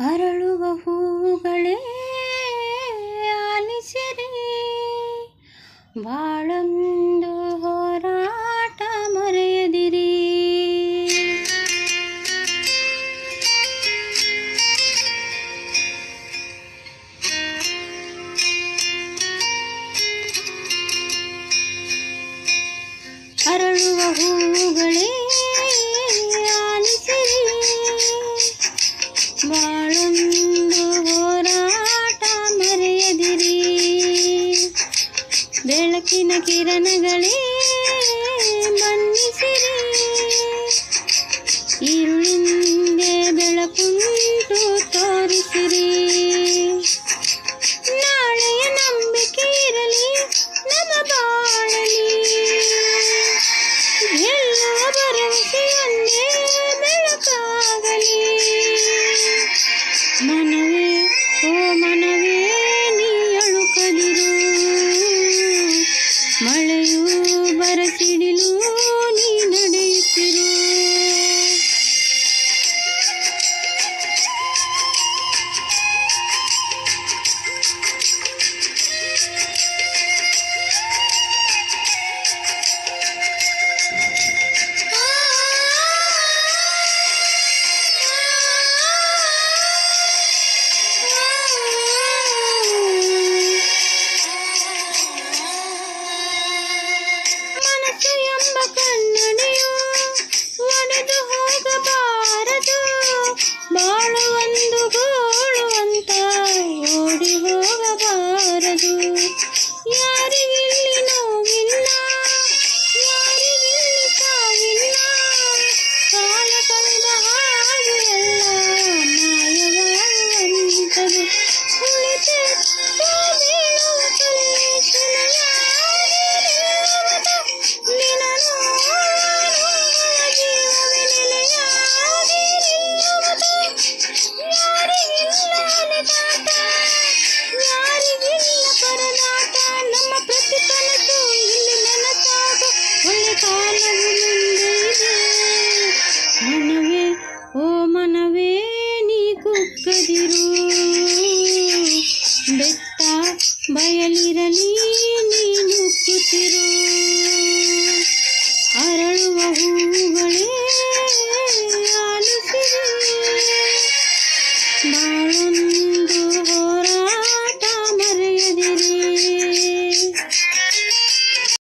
ಅರಳುವ ಹೂಗಳೇ ಆಲಿಸಿರಿ. ಬಾಳೊಂದು ಹೋರಾಟ ಮರೆಯದಿರಿ. ಅರಳುವ ಹೂ திறனகளே ಎಂಬ ಕಣ್ಣನೆಯೋ ಒಡೆದು ಹೋಗಬಾರ